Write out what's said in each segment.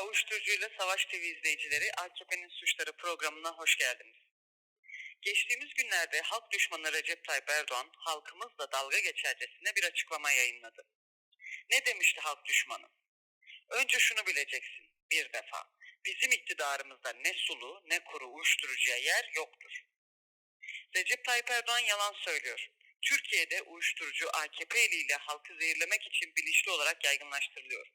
Uyuşturucuyla Savaş TV izleyicileri AKP'nin suçları programına hoş geldiniz. Geçtiğimiz günlerde halk düşmanı Recep Tayyip Erdoğan halkımızla dalga geçercesine bir açıklama yayınladı. Ne demişti halk düşmanı? Önce şunu bileceksin bir defa. Bizim iktidarımızda ne sulu ne kuru uyuşturucuya yer yoktur. Recep Tayyip Erdoğan yalan söylüyor. Türkiye'de uyuşturucu AKP eliyle halkı zehirlemek için bilinçli olarak yaygınlaştırılıyor.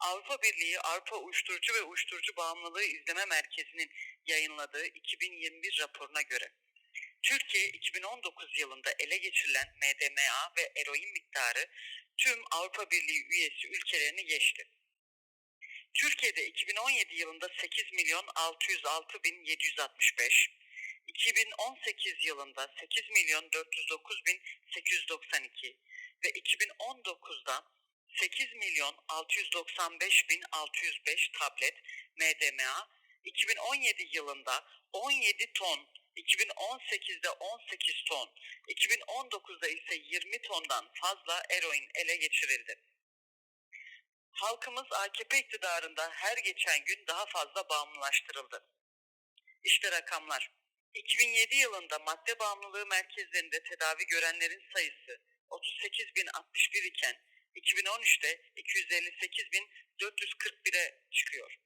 Avrupa Birliği Avrupa Uyuşturucu ve Uyuşturucu Bağımlılığı İzleme Merkezi'nin yayınladığı 2021 raporuna göre Türkiye 2019 yılında ele geçirilen MDMA ve eroin miktarı tüm Avrupa Birliği üyesi ülkelerini geçti. Türkiye'de 2017 yılında 8 milyon 606 bin 765, 2018 yılında 8 milyon 409 bin 892 ve 2019'da 8 milyon 695 bin 605 tablet MDMA, 2017 yılında 17 ton, 2018'de 18 ton, 2019'da ise 20 tondan fazla eroin ele geçirildi. Halkımız AKP iktidarında her geçen gün daha fazla bağımlılaştırıldı. İşte rakamlar. 2007 yılında madde bağımlılığı merkezlerinde tedavi görenlerin sayısı 38.061 iken 2013'te 258.441'e çıkıyor.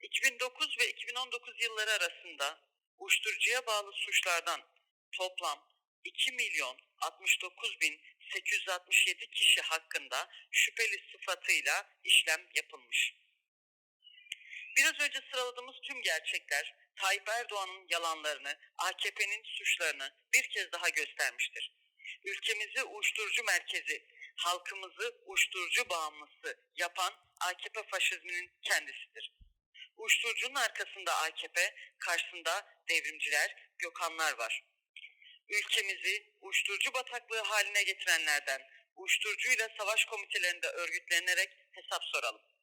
2009 ve 2019 yılları arasında uyuşturucuya bağlı suçlardan toplam 2 milyon 69 bin 867 kişi hakkında şüpheli sıfatıyla işlem yapılmış. Biraz önce sıraladığımız tüm gerçekler Tayyip Erdoğan'ın yalanlarını, AKP'nin suçlarını bir kez daha göstermiştir. Ülkemizi uyuşturucu merkezi, halkımızı uyuşturucu bağımlısı yapan AKP faşizminin kendisidir. Uyuşturucunun arkasında AKP, karşısında devrimciler, Gökhanlar var. Ülkemizi uyuşturucu bataklığı haline getirenlerden, uyuşturucuyla savaş komitelerinde örgütlenerek hesap soralım.